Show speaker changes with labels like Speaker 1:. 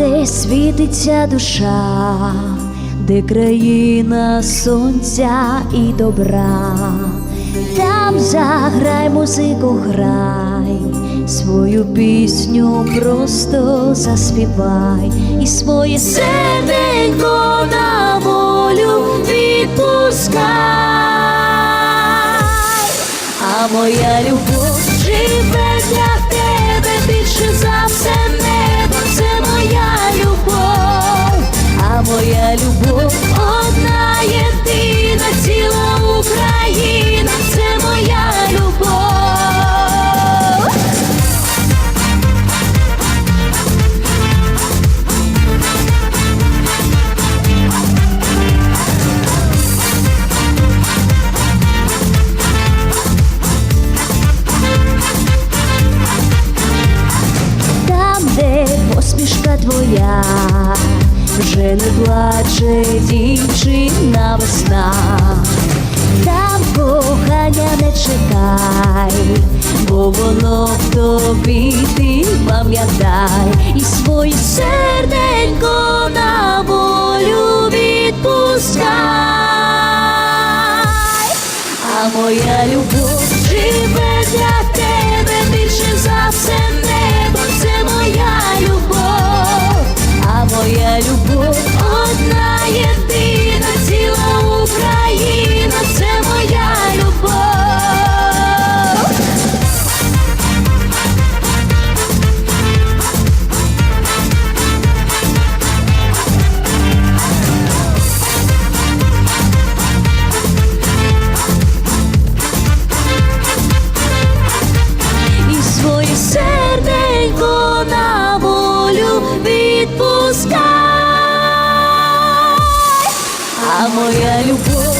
Speaker 1: де світиться душа, де країна сонця і добра, там заграй музику, грай, свою пісню просто заспівай. І своє серденько на волю відпускай, а моя любов любов одна єдина, ціла Україна, це моя любов. Там, де посмішка твоя, вже не плаче дівчина весна, там кохання не чекай, бо воно в тобі ти пам'ятай і своє серденько на волю відпускай. А моя любов моя любов